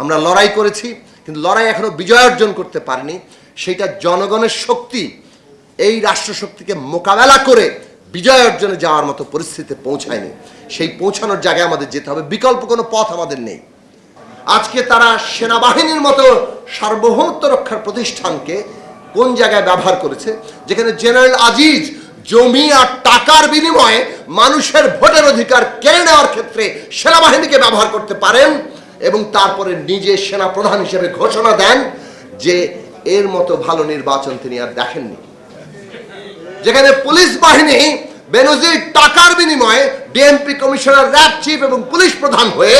আমরা লড়াই করেছি, কিন্তু লড়াই এখনও বিজয় অর্জন করতে পারিনি। সেটা জনগণের শক্তি, এই রাষ্ট্রশক্তিকে মোকাবেলা করে বিজয় অর্জনে যাওয়ার মতো পরিস্থিতিতে পৌঁছায়নি। সেই পৌঁছানোর জায়গায় আমাদের যেতে হবে। বিকল্প কোনো পথ আমাদের নেই। আজকে তারা সেনাবাহিনীর মতো সার্বভৌমত্ব রক্ষার প্রতিষ্ঠানকে কোন জায়গায় ব্যবহার করেছে? যেখানে জেনারেল আজিজ জমি আর টাকার বিনিময়ে মানুষের ভোটের অধিকার কেড়ে নেওয়ার ক্ষেত্রে সেনাবাহিনীকে ব্যবহার করতে পারেন। এবং তারপরে নিজে সেনা প্রধান হিসেবে ঘোষণা দেন যে এর মতো ভালো নির্বাচন তিনি আর দেখেননি। যেখানে পুলিশ বাহিনী বেনজির টাকার বিনিময়ে ডিএমপি কমিশনার, র্যাব চিফ এবং পুলিশ প্রধান হয়ে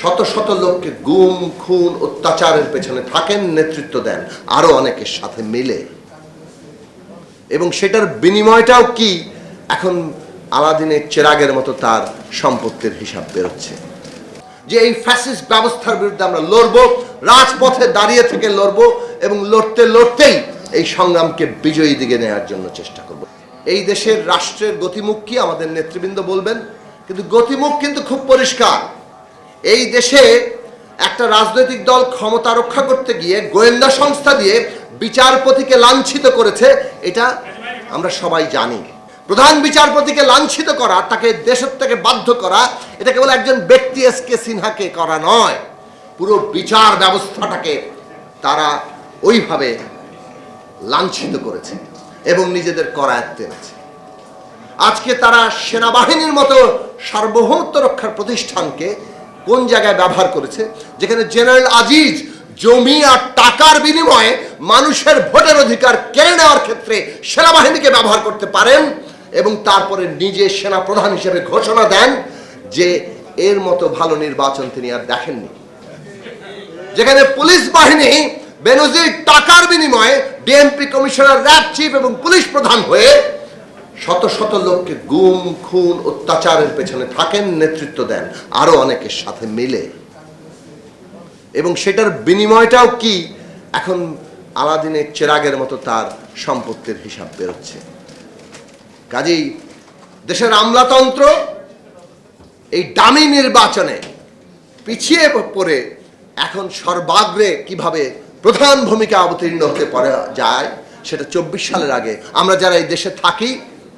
শত শত লোককে গুম, খুন, অত্যাচারের পেছনে থাকেন, নেতৃত্ব দেন, আরও অনেকের সাথে মিলে। এবং সেটার বিনিময়টাও কি? এখন আলাদিনের চেরাগের মতো তার সম্পত্তির হিসাব বেরোচ্ছে। যে এই ফ্যাসিস্ট ব্যবস্থার বিরুদ্ধে আমরা লড়বো, রাজপথে দাঁড়িয়ে থেকে লড়বো এবং লড়তে লড়তেই এই সংগ্রামকে বিজয়ী দিকে নেওয়ার জন্য চেষ্টা করব। এই দেশের রাষ্ট্রের গতিমুখ কি আমাদের নেতৃবৃন্দ বলবেন? কিন্তু গতিমুখ কিন্তু খুব পরিষ্কার। এই দেশে একটা রাজনৈতিক দল ক্ষমতা রক্ষা করতে গিয়ে গোয়েন্দা সংস্থা দিয়ে বিচারপতিকে লাঞ্ছিত করেছে, এটা আমরা সবাই জানি। প্রধান বিচারপতিকে লাঞ্ছিত করা, তাকে দেশের থেকে বাধ্য করা, এটা কেবল একজন ব্যক্তি এস কে সিনহাকে করা নয়। পুরো বিচার ব্যবস্থাটাকে তারা ওইভাবে লাঞ্ছিত করেছে এবং নিজেদের করায়ত্তে এনেছে। আজকে তারা সেনাবাহিনীর মতো সার্বভৌমত্ব রক্ষার প্রতিষ্ঠানকে কোন জায়গায় ব্যবহার করেছে? যেখানে জেনারেল আজিজ জমি আর টাকার বিনিময়ে মানুষের ভোটের অধিকার কেড়ে নেওয়ার ক্ষেত্রে সেনাবাহিনীকে ব্যবহার করতে পারেন এবং তারপরে নিজে সেনা প্রধান হিসেবে ঘোষণা দেন যে এর মতো ভালো নির্বাচন তিনি আর দেখেননি। যেখানে পুলিশ বাহিনী বেনজির টাকার বিনিময়ে ডিএমপি কমিশনার, র্যাব চিফ এবং পুলিশ প্রধান হয়ে শত শত লোককে গুম, খুন, অত্যাচারের পেছনে থাকেন, নেতৃত্ব দেন। আরও অনেকের সাথে মিলে। এবং সেটার বিনিময়টাও কি? এখন আলাদিনের চেরাগের মতো তার সম্পত্তির হিসাব বেরোচ্ছে। কাজেই দেশের আমলাতন্ত্র এই দামি নির্বাচনে পিছিয়ে পড়ে এখন সর্বাগ্রে কীভাবে প্রধান ভূমিকা অবতীর্ণ হতে পারা যায়, সেটা চব্বিশ সালের আগে আমরা যারা এই দেশে থাকি,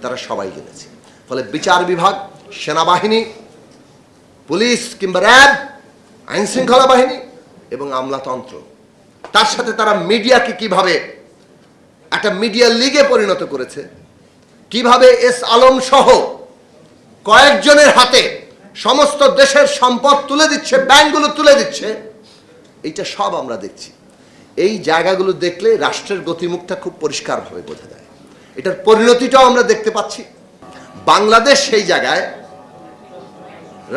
তারা সবাই জেনেছি। ফলে বিচার বিভাগ, সেনাবাহিনী, পুলিশ কিংবা র্যাব আইন শৃঙ্খলা বাহিনী এবং আমলাতন্ত্র, তার সাথে তারা মিডিয়াকে কীভাবে একটা মিডিয়া লিগে পরিণত করেছে কীভাবে এস আলম সহ কয়েকজনের হাতে সমস্ত দেশের সম্পদ তুলে দিচ্ছে, ব্যাংকগুলো তুলে দিচ্ছে, এইটা সব আমরা দেখছি। এই জায়গাগুলো দেখলে রাষ্ট্রের গতিমুখটা খুব পরিষ্কারভাবে বোঝা যায়। এটার পরিণতিটাও আমরা দেখতে পাচ্ছি। বাংলাদেশ সেই জায়গায়,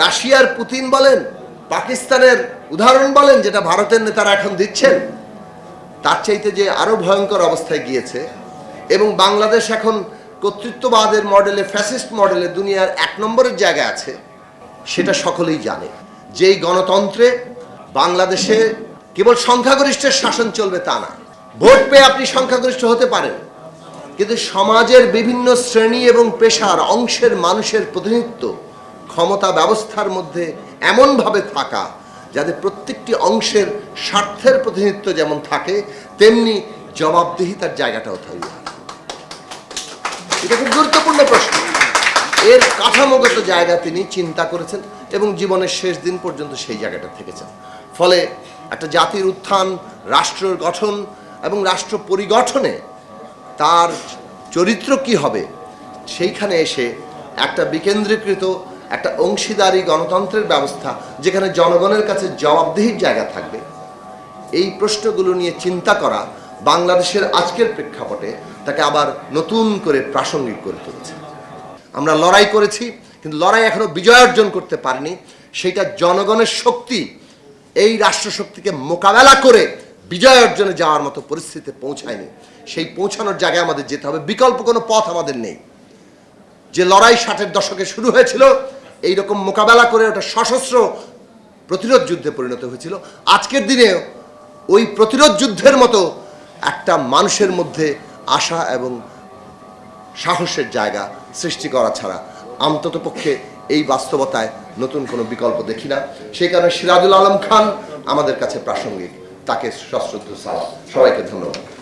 রাশিয়ার পুতিন বলেন, পাকিস্তানের উদাহরণ বলেন, যেটা ভারতের নেতারা এখন দিচ্ছেন, তার চাইতে যে আরও ভয়ঙ্কর অবস্থায় গিয়েছে, এবং বাংলাদেশ এখন কর্তৃত্ববাদের মডেলে, ফ্যাসিস্ট মডেলে দুনিয়ার এক নম্বরের জায়গায় আছে, সেটা সকলেই জানে। যেই গণতন্ত্রে বাংলাদেশে কেবল সংখ্যাগরিষ্ঠের শাসন চলবে তা না, ভোট পেয়ে আপনি সংখ্যাগরিষ্ঠ হতে পারেন। কিন্তু সমাজের বিভিন্ন শ্রেণি এবং পেশার অংশের মানুষের প্রতিনিধিত্ব ক্ষমতা ব্যবস্থার মধ্যে এমনভাবে থাকা, যাতে প্রত্যেকটি অংশের স্বার্থের প্রতিনিধিত্ব যেমন থাকে, তেমনি জবাবদিহিতার জায়গাটাও থাকবে এটা খুব গুরুত্বপূর্ণ প্রশ্ন। এর কাঠামোগত জায়গা তিনি চিন্তা করেছেন এবং জীবনের শেষ দিন পর্যন্ত সেই জায়গাটা থেকেছেন। ফলে একটা জাতির উত্থান, রাষ্ট্রের গঠন এবং রাষ্ট্র পরিগঠনে তার চরিত্র কি হবে, সেইখানে এসে একটা বিকেন্দ্রীকৃত, একটা অংশীদারি গণতন্ত্রের ব্যবস্থা, যেখানে জনগণের কাছে জবাবদিহির জায়গা থাকবে, এই প্রশ্নগুলো নিয়ে চিন্তা করা বাংলাদেশের আজকের প্রেক্ষাপটে তাকে আবার নতুন করে প্রাসঙ্গিক করে তুলেছে। আমরা লড়াই করেছি, কিন্তু লড়াই এখনও বিজয় অর্জন করতে পারিনি। সেইটা জনগণের শক্তি, এই রাষ্ট্রশক্তিকে মোকাবেলা করে বিজয় অর্জনে যাওয়ার মতো পরিস্থিতিতে পৌঁছায়নি। সেই পৌঁছানোর জায়গায় আমাদের যেতে হবে। বিকল্প কোনো পথ আমাদের নেই। যে লড়াই ষাটের দশকে শুরু হয়েছিল এই রকম মোকাবেলা করে ওটা সশস্ত্র প্রতিরোধ যুদ্ধে পরিণত হয়েছিল। আজকের দিনে ওই প্রতিরোধ যুদ্ধের মতো একটা মানুষের মধ্যে আশা এবং সাহসের জায়গা সৃষ্টি করা ছাড়া অন্তত পক্ষে এই বাস্তবতায় নতুন কোনো বিকল্প দেখি না। সেই কারণে সিরাজুল আলম খান আমাদের কাছে প্রাসঙ্গিক। তাকে সশ্রদ্ধ সালাম। সবাইকে ধন্যবাদ।